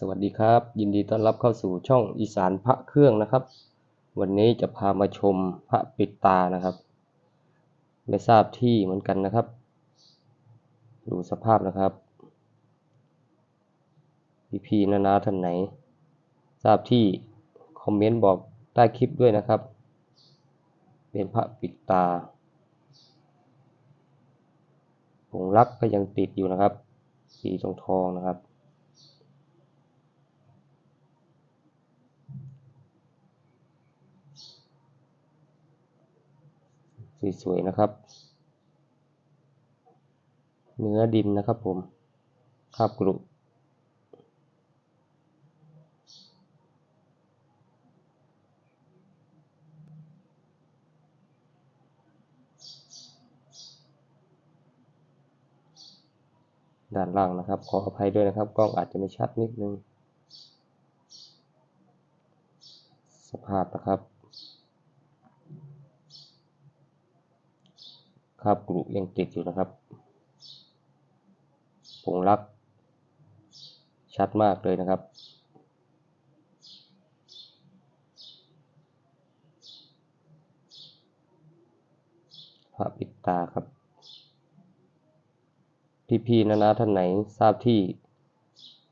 สวัสดีครับ ยินดีต้อนรับเข้าสู่ช่องอีสานพระเครื่องนะครับ วันนี้จะพามาชมพระปิดตานะครับ ไม่ทราบที่เหมือนกันนะครับ ดูสภาพนะครับ พี่พีนานาท่านไหน ทราบที่คอมเมนต์บอกใต้คลิปด้วยนะครับ เป็นพระปิดตาผงรักก็ยังติดอยู่นะครับ สีทองทองนะครับ สวยๆนะครับ เนื้อดินนะครับผมคาบกรุด้านล่างนะครับ ขออภัยด้วยนะครับ กล้องอาจจะไม่ชัดนิดนึง สภาพนะครับ คราบกรุยังติดอยู่นะครับผงรัก ชัดมากเลยนะครับ พระปิดตาครับ พี่ๆนะนะท่านไหนทราบที่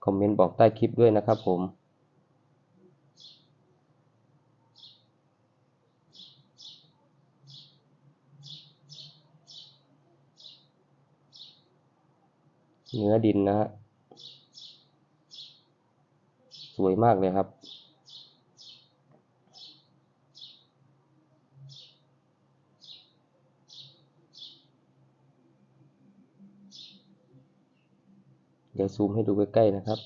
คอมเมนต์บอกใต้คลิปด้วยนะครับผม เนื้อดินนะฮะสวยมากเลยครับ เดี๋ยวซูมให้ดูใกล้ๆนะครับ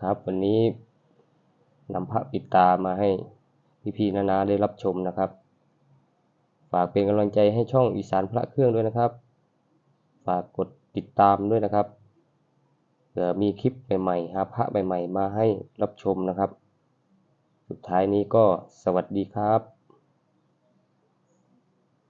ครับวันนี้นำพระปิดตามาให้พี่ๆนานาได้รับชมนะครับ ฝากเป็นกำลังใจให้ช่องอีสานพระเครื่องด้วยนะครับ ฝากกดติดตามด้วยนะครับเผื่อมีคลิปใหม่ๆหาพระใหม่ๆ มาให้รับชมนะครับ สุดท้ายนี้ก็สวัสดีครับ